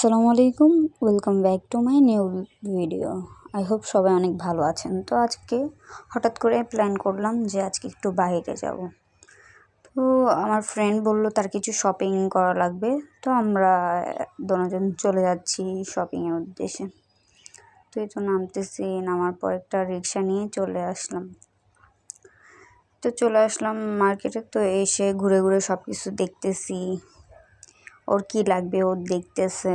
আসসালামু আলাইকুম welcome back to my new video I hope সবাই অনেক ভালো আছেন। তো আজকে হঠাৎ করে প্ল্যান করলাম যে আজকে একটু বাইরে যাব। তো আমার ফ্রেন্ড বলল, তার কিছু শপিং করা লাগবে। তো আমরা দুজন চলে যাচ্ছি শপিংয়ের উদ্দেশ্যে। তো এই তো নামতেছি, নামার পর একটা রিক্সা নিয়ে চলে আসলাম। তো চলে আসলাম মার্কেটে তো এসে ঘুরে ঘুরে সব কিছু দেখতেছি। ওর কী লাগবে ও দেখতেছে।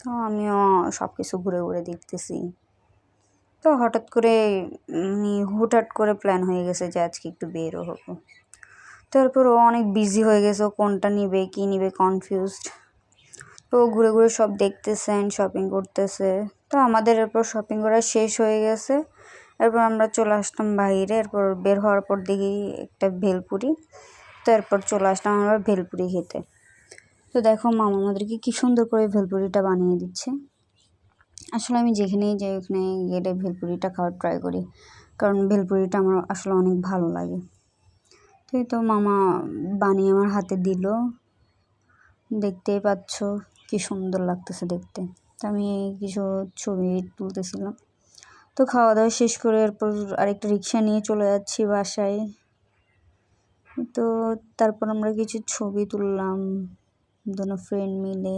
তো আমিও সব কিছু ঘুরে ঘুরে দেখতেছি। তো হঠাৎ করে হুটহাট করে প্ল্যান হয়ে গেছে যে আজকে একটু বেরো হব। তারপর ও অনেক বিজি হয়ে গেছে, ও কোনটা নিবে, কী নিবে কনফিউজড তো ঘুরে ঘুরে সব দেখতেছেন শপিং করতেছে। তো আমাদের এরপর শপিং করা শেষ হয়ে গেছে। এরপর আমরা চলে আসলাম বাইরে, এরপর বের হওয়ার পর দেখি একটা ভেলপুরি। তো এরপর চলে আসলাম আমরা ভেলপুরি খেতে। তো দেখো মামা আমাদেরকে কী সুন্দর করে ভেলপুরিটা বানিয়ে দিচ্ছে। আসলে আমি যেখানেই যাই ওখানে গেলে ভেলপুরিটা খাওয়ার ট্রাই করি। কারণ ভেলপুরিটা আমার আসলে অনেক ভালো লাগে। তো এই তো মামা বানিয়ে আমার হাতে দিল। দেখতেই পাচ্ছ কি সুন্দর লাগতেছে দেখতে। তো আমি কিছু ছবি তুলতেছিলাম। তো খাওয়া দাওয়া শেষ করে এরপর আরেকটা রিক্সা নিয়ে চলে যাচ্ছি বাসায়। তো তারপর আমরা কিছু ছবি তুললাম। দুনো ফ্রেন্ড মিলে।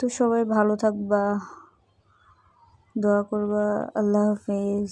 তো সবাই ভালো থাকবা দোয়া করবা আল্লাহ হাফেজ।